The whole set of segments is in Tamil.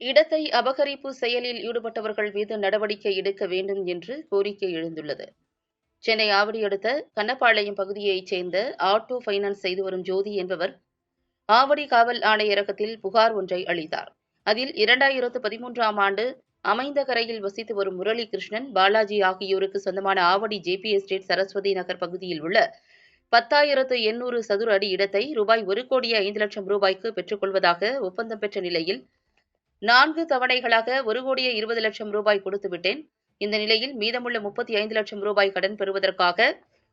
இடத்தை அபகரிப்பு செயலில் ஈடுபட்டவர்கள் மீது நடவடிக்கை எடுக்க வேண்டும் என்று கோரிக்கை எழுந்துள்ளது. சென்னை ஆவடி அடுத்த கண்ணப்பாளையம் பகுதியைச் சேர்ந்த ஆட்டோ ஃபைனான்ஸ் செய்து வரும் ஜோதி என்பவர் ஆவடி காவல் ஆணையரகத்தில் புகார் ஒன்றை அளித்தார். அதில் இரண்டாயிரத்து பதிமூன்றாம் ஆண்டு அமைந்த கரையில் வசித்து வரும் முரளி கிருஷ்ணன் பாலாஜி ஆகியோருக்கு சொந்தமான ஆவடி ஜேபி எஸ்டேட் சரஸ்வதி நகர் பகுதியில் உள்ள பத்தாயிரத்து எண்ணூறு சதுர அடி இடத்தை ரூபாய் ஒரு கோடியே ஐந்து லட்சம் ரூபாய்க்கு பெற்றுக்கொள்வதாக ஒப்பந்தம் பெற்ற நிலையில் நான்கு தவணைகளாக ஒரு கோடியே இருபது லட்சம் ரூபாய் கொடுத்து விட்டேன். இந்த நிலையில் மீதமுள்ள முப்பத்தி ஐந்து லட்சம் ரூபாய் கடன் பெறுவதற்காக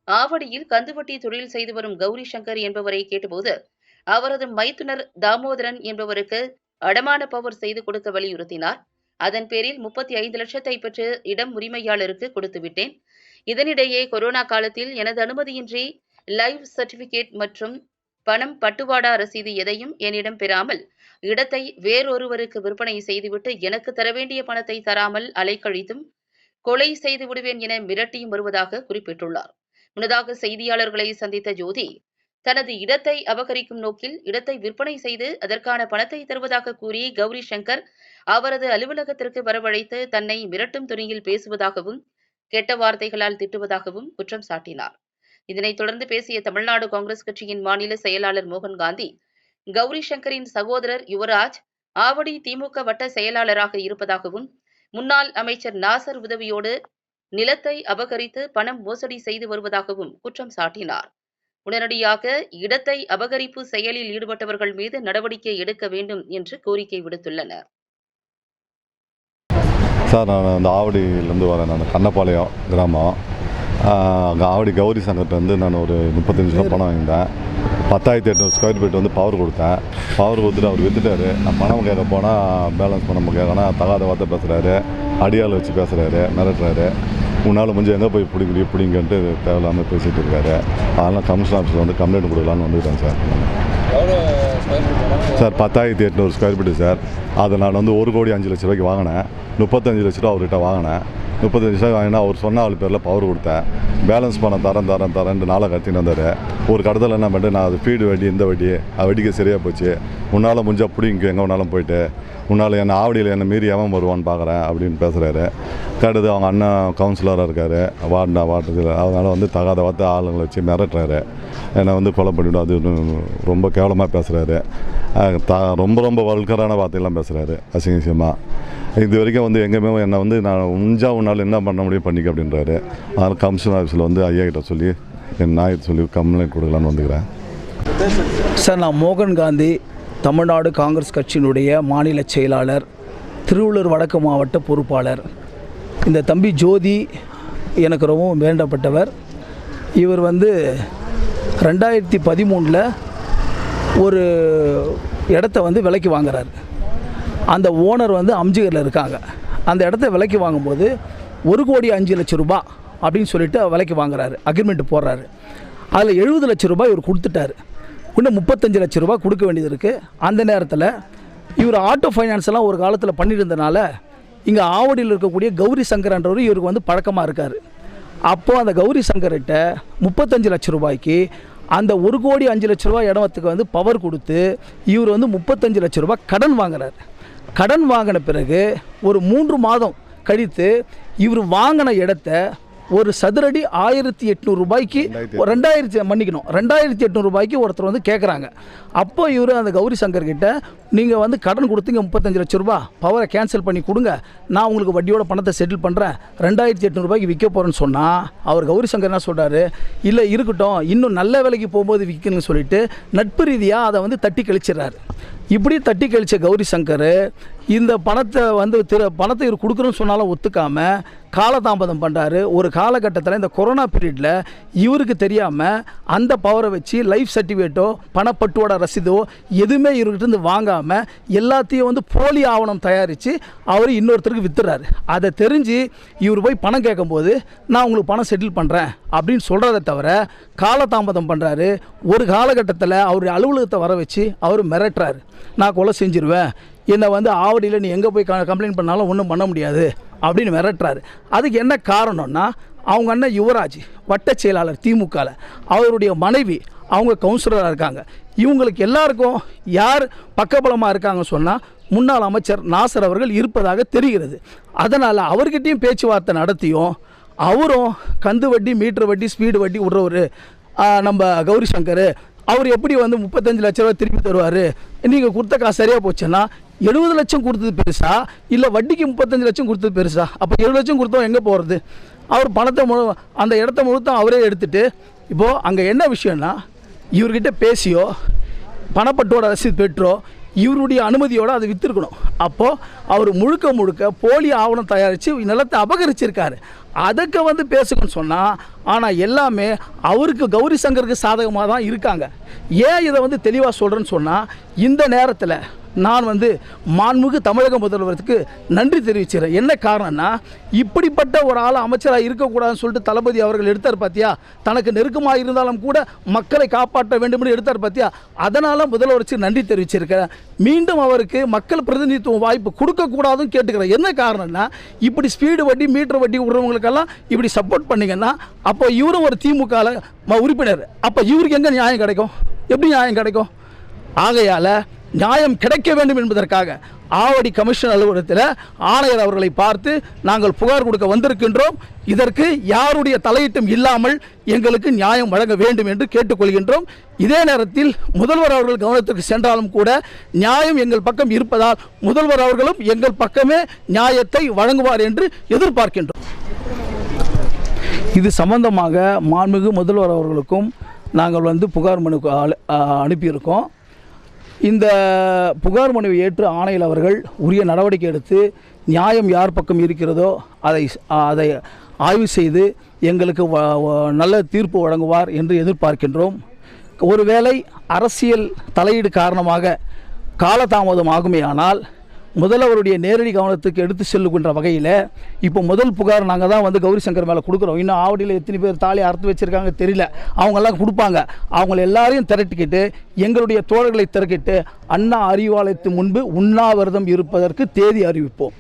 ஆவடியில் கந்துவட்டி தொழில் செய்து வரும் கௌரி சங்கர் என்பவரை கேட்டபோது அவரது மைத்துனர் தாமோதரன் என்பவருக்கு அடமான பவர் செய்து கொடுக்க வலியுறுத்தினார். அதன் பேரில் முப்பத்தி ஐந்து லட்சத்தை பெற்று இடம் உரிமையாளருக்கு கொடுத்து விட்டேன். இதனிடையே கொரோனா காலத்தில் எனது அனுமதியின்றி லைவ் சர்டிபிகேட் மற்றும் பணம் பட்டுவாடா ரசீது எதையும் என்னிடம் பெறாமல் இடத்தை வேறொருவருக்கு விற்பனை செய்துவிட்டு எனக்கு தர வேண்டிய பணத்தை தராமல் அலைக்கழித்தும் கொலை செய்து விடுவேன் என மிரட்டியும் வருவதாக குறிப்பிட்டுள்ளார். முன்னதாக செய்தியாளர்களை சந்தித்த ஜோதி தனது இடத்தை அபகரிக்கும் நோக்கில் இடத்தை விற்பனை செய்து அதற்கான பணத்தை தருவதாக கூறி கௌரி சங்கர் அவரது அலுவலகத்திற்கு வரவழைத்து தன்னை மிரட்டும் துணியில் பேசுவதாகவும் கெட்ட வார்த்தைகளால் திட்டுவதாகவும் குற்றம் சாட்டினார். இதனைத் தொடர்ந்து பேசிய தமிழ்நாடு காங்கிரஸ் கட்சியின் மாநில செயலாளர் மோகன் காந்தி கௌரி சங்கரின் சகோதரர் யுவராஜ் ஆவடி திமுக வட்ட செயலாளராக இருப்பதாகவும் முன்னாள் அமைச்சர் நாசர் உதவியோடு நிலத்தை அபகரித்து பணம் மோசடி செய்து வருவதாகவும் குற்றம் சாட்டினார். உடனடியாக இடத்தை அபகரிப்பு செயலில் ஈடுபட்டவர்கள் மீது நடவடிக்கை எடுக்க வேண்டும் என்று கோரிக்கை விடுத்துள்ளனர். சார் நான் இந்த ஆவடியிலேருந்து வரேன் நான் கண்ணப்பாளையம் கிராமம் ஆவடி கௌரி சங்கர்கிட்ட நான் ஒரு முப்பத்தஞ்சு ரூபா பணம் வாங்கிட்டேன் பத்தாயிரத்தி எட்நூறு ஸ்கொயர் ஃபீட் வந்து பவர் கொடுத்தேன். பவர் கொடுத்துட்டு அவர் வித்துட்டாரு. நான் பணம் கேட்க போனால் பேலன்ஸ் பணம் கேட்கணும் தகாத வார்த்தை பேசுகிறாரு அடியால் வச்சு பேசுகிறாரு மிரட்டுறாரு. உன்னால் முடிஞ்சு எங்கே போய் பிடிக்கலையே பிடிங்கன்ட்டு தேவையில்லாமல் பேசிகிட்டு இருக்காரு. அதெல்லாம் கமிஷன் ஆஃபீஸில் வந்து கம்ப்ளைண்ட் கொடுக்கலான்னு வந்துட்டேன் சார். சார் பத்தாயிரத்தி எட்நூறு ஸ்கொயர் ஃபீட்டு சார். அதை நான் வந்து ஒரு கோடி அஞ்சு லட்ச ரூபாய்க்கு வாங்கினேன். முப்பத்தஞ்சு லட்ச ரூபா அவர்கிட்ட வாங்கினேன். முப்பத்தஞ்சு லட்சம் வாங்கினா அவர் சொன்ன ஆள் பேரில் பவர் கொடுத்தேன். பேலன்ஸ் பணம் தரேன் தரேன் தரேன்ட்டு நாளை கத்தின்னு வந்தார். ஒரு கடத்தில் என்ன பண்ணிட்டு நான் அது ஃபீடு வட்டி இந்த வட்டி அது வட்டிக்கு சரியாக போச்சு. உன்னால் முடிஞ்சால் பிடிங்க எங்கே வேணாலும் போயிட்டு. உன்னால் என்னை ஆவடியில் என்னை மீறி எவன் வருவான்னு பார்க்குறேன் அப்படின்னு பேசுகிறாரு கேட்டது அவங்க அண்ணன் கவுன்சிலராக இருக்கார். வார்டா வார்டு அதனால் வந்து தகாத வார்த்தை ஆளுங்களை வச்சு மிரட்டுறாரு. என்னை வந்து கொலை பண்ணிவிடும் அது ரொம்ப கேவலமாக பேசுகிறாரு த ரொம்ப ரொம்ப வல்கரான வார்த்தையெல்லாம் பேசுகிறாரு அசிங்க அசிங்கமாக இது வரைக்கும் வந்து எங்கேயுமே என்னை வந்து நான் உஞ்சா உன்னால் என்ன பண்ண முடியும் பண்ணிக்க அப்படின்றாரு. அதனால் கமிஷன் ஆஃபீஸில் வந்து ஐயா கிட்ட சொல்லி என் நாயத்தை சொல்லி கம்ப்ளைண்ட் கொடுக்கலான்னு வந்துக்கிறேன். சார் நான் மோகன் காந்தி தமிழ்நாடு காங்கிரஸ் கட்சியினுடைய மாநில செயலாளர் திருவள்ளூர் வடக்கு மாவட்ட பொறுப்பாளர். இந்த தம்பி ஜோதி எனக்கு ரொம்பவும் வேண்டப்பட்டவர். இவர் வந்து ரெண்டாயிரத்தி பதிமூணில் ஒரு இடத்த வந்து விலைக்கு வாங்குறாரு. அந்த ஓனர் வந்து அம்ஜிகரில் இருக்காங்க. அந்த இடத்த விலைக்கு வாங்கும்போது ஒரு கோடி அஞ்சு லட்சம் ரூபாய் அப்படின்னு சொல்லிட்டு விலைக்கு வாங்குறாரு அக்ரிமெண்ட் போடுறாரு. அதில் எழுபது லட்சம் ரூபாய் இவர் கொடுத்துட்டாரு. இன்னும் முப்பத்தஞ்சு லட்சம் ரூபா கொடுக்க வேண்டியது இருக்குது அந்த நேரத்தில் இவர் ஆட்டோ ஃபைனான்ஸ் எல்லாம் ஒரு காலத்தில் பண்ணியிருந்தனால இங்கே ஆவடியில் இருக்கக்கூடிய கௌரி சங்கர்ன்றவர் இவருக்கு வந்து பழக்கமாக இருக்கார். அப்போது அந்த கௌரி சங்கர்கிட்ட முப்பத்தஞ்சு லட்சம் ரூபாய்க்கு அந்த ஒரு கோடி அஞ்சு லட்ச ரூபா இடத்துக்கு வந்து பவர் கொடுத்து இவர் வந்து முப்பத்தஞ்சு லட்ச ரூபா கடன் வாங்குறாரு. கடன் வாங்கின பிறகு ஒரு மூன்று மாதம் கழித்து இவர் வாங்கின இடத்த ஒரு சதுரடி ஆயிரத்தி எட்நூறு ரூபாய்க்கு ரெண்டாயிரத்தி மன்னிக்கணும். ரெண்டாயிரத்தி எட்நூறு ரூபாய்க்கு ஒருத்தர் வந்து கேட்குறாங்க அப்போ இவர் அந்த கௌரி சங்கர் கிட்ட நீங்கள் வந்து கடன் கொடுத்தீங்க முப்பத்தஞ்சு லட்ச ரூபா. பவரை கேன்சல் பண்ணி கொடுங்க. நான் உங்களுக்கு வட்டியோட பணத்தை செட்டில் பண்ணுறேன் ரெண்டாயிரத்தி எட்நூறுபாய்க்கு விற்க போகிறேன்னு சொன்னால் அவர் கௌரி சங்கர் என்ன சொல்கிறாரு இல்லை இருக்கட்டும். இன்னும் நல்ல விலைக்கு போகும்போது விற்கணும்னு சொல்லிட்டு நட்பு ரீதியாக அதை வந்து தட்டி கழிச்சிடுறாரு. இப்படி தட்டி கழிச்ச கௌரி சங்கர் இந்த பணத்தை வந்து திரு பணத்தை இவர் கொடுக்குறோன்னு சொன்னாலும் ஒத்துக்காமல் காலதாமதம் பண்ணுறாரு ஒரு காலகட்டத்தில் இந்த கொரோனா பீரியடில் இவருக்கு தெரியாமல் அந்த பவரை வச்சு லைஃப் சர்டிஃபிகேட்டோ பணப்பட்டுவோட ரசீதோ எதுவுமே இவர்கிட்டருந்து வாங்காமல் எல்லாத்தையும் வந்து போலி ஆவணம் தயாரித்து அவர் இன்னொருத்தருக்கு வித்துறாரு. அதை தெரிஞ்சு இவர் போய் பணம் கேட்கும்போது நான் உங்களுக்கு பணம் செட்டில் பண்ணுறேன் அப்படின்னு சொல்கிறத தவிர காலதாமதம் பண்ணுறாரு ஒரு காலகட்டத்தில் அவர் அலுவலகத்தை வர வச்சு அவர் மிரட்டுறாரு. நான் கொலை செஞ்சிருவேன். என்னை வந்து ஆவடியில் நீ எங்கே போய் கம்ப்ளைண்ட் பண்ணாலும் ஒன்றும் பண்ண முடியாது அப்படின்னு மிரட்டுறாரு. அதுக்கு என்ன காரணம்னா அவங்க அண்ணன் யுவராஜ் வட்ட செயலாளர் திமுகவில் அவருடைய மனைவி அவங்க கவுன்சிலராக இருக்காங்க. இவங்களுக்கு எல்லாருக்கும் யார் பக்கபலமாக இருக்காங்க சொன்னால் முன்னாள் அமைச்சர் நாசர் அவர்கள் இருப்பதாக தெரிகிறது. அதனால் அவர்கிட்டையும் பேச்சுவார்த்தை நடத்தியும் அவரும் கந்து வட்டி மீட்டர் வட்டி ஸ்பீடு வட்டி விடுறவர் நம்ம கௌரி சங்கர் அவர் எப்படி வந்து முப்பத்தஞ்சு லட்ச ரூபா திருப்பி தருவார் நீங்கள் கொடுத்த காசு சரியாக போச்சுன்னா எழுபது லட்சம் கொடுத்தது பெருசா? இல்லை வட்டிக்கு முப்பத்தஞ்சு லட்சம் கொடுத்தது பெருசா? அப்போ எழுபது லட்சம் கொடுத்தோம் எங்கே போகிறது அவர் பணத்தை முழு அந்த இடத்த முழுத்தும் அவரே எடுத்துகிட்டு இப்போது அங்கே என்ன விஷயம்னா இவர்கிட்ட பேசியோ பணப்பட்டோட ரசீது பெற்றோ இவருடைய அனுமதியோடு அதை விற்றுருக்கணும் அப்போது அவர் முழுக்க முழுக்க போலி ஆவணம் தயாரித்து நிலத்தை அபகரிச்சிருக்காரு. அதுக்கு வந்து பேசுங்கன்னு சொன்னால் ஆனால் எல்லாமே அவருக்கு கௌரி சங்கருக்கு சாதகமாக தான் இருக்காங்க. ஏன் இதை வந்து தெளிவாக சொல்கிறேன்னு சொன்னால் இந்த நேரத்தில் நான் வந்து மாண்புமிகு தமிழக முதல்வருக்கு நன்றி தெரிவிச்சுக்கிறேன். என்ன காரணம்னா இப்படிப்பட்ட ஒரு ஆள் அமைச்சராக இருக்கக்கூடாதுன்னு சொல்லிட்டு தளபதி அவர்கள் எடுத்தார் பார்த்தியா தனக்கு நெருக்கமாக இருந்தாலும் கூட மக்களை காப்பாற்ற வேண்டும்னு எடுத்தார் பார்த்தியா அதனால் முதல்வருக்கு நன்றி தெரிவிச்சிருக்கிறேன். மீண்டும் அவருக்கு மக்கள் பிரதிநிதித்துவம் வாய்ப்பு கொடுக்கக்கூடாதுன்னு கேட்டுக்கிறேன். என்ன காரணம்னா இப்படி ஸ்பீடு வட்டி மீட்டர் வட்டி விடுறவங்களுக்கெல்லாம் இப்படி சப்போர்ட் பண்ணீங்கன்னா அப்போ இவரும் ஒரு திமுக உறுப்பினர். அப்போ இவருக்கு எங்கே நியாயம் கிடைக்கும்? எப்படி நியாயம் கிடைக்கும்? ஆகையால் நியாயம் கிடைக்க வேண்டும் என்பதற்காக ஆவடி கமிஷன் அலுவலகத்தில் ஆணையர் அவர்களை பார்த்து நாங்கள் புகார் கொடுக்க வந்திருக்கின்றோம். இதற்கு யாருடைய தலையீட்டும் இல்லாமல் எங்களுக்கு நியாயம் வழங்க வேண்டும் என்று கேட்டுக்கொள்கின்றோம். இதே நேரத்தில் முதல்வர் அவர்கள் கவனத்திற்கு சென்றாலும் கூட நியாயம் எங்கள் பக்கம் இருப்பதால் முதல்வர் அவர்களும் எங்கள் பக்கமே நியாயத்தை வழங்குவார் என்று எதிர்பார்க்கின்றோம். இது சம்பந்தமாக மாண்புமிகு முதல்வர் அவர்களுக்கும் நாங்கள் வந்து புகார் மனு அனுப்பியிருக்கோம். இந்த புகார் மனுவை ஏற்று ஆணையில் அவர்கள் உரிய நடவடிக்கை எடுத்து நியாயம் யார் பக்கம் இருக்கிறதோ அதை அதை ஆய்வு செய்து எங்களுக்கு நல்ல தீர்ப்பு வழங்குவார் என்று எதிர்பார்க்கின்றோம். ஒருவேளை அரசியல் தலையீடு காரணமாக காலதாமதம் ஆகுமேயானால் முதல்வருடைய நேரடி கவனத்துக்கு எடுத்து செல்லுகின்ற வகையில் இப்போ முதல் புகார் நாங்கள் தான் வந்து கௌரி சங்கர் மேலே கொடுக்குறோம். இன்னும் ஆவடியில் எத்தனை பேர் தாலி அறுத்து வச்சுருக்காங்க தெரியல. அவங்கெல்லாம் கொடுப்பாங்க. அவங்கள எல்லாரையும் திரட்டிக்கிட்டு எங்களுடைய தோழர்களை திரட்டிட்டு அண்ணா அறிவாலயத்து முன்பு உண்ணாவிரதம் இருப்பதற்கு தேதி அறிவிப்போம்.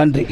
நன்றி.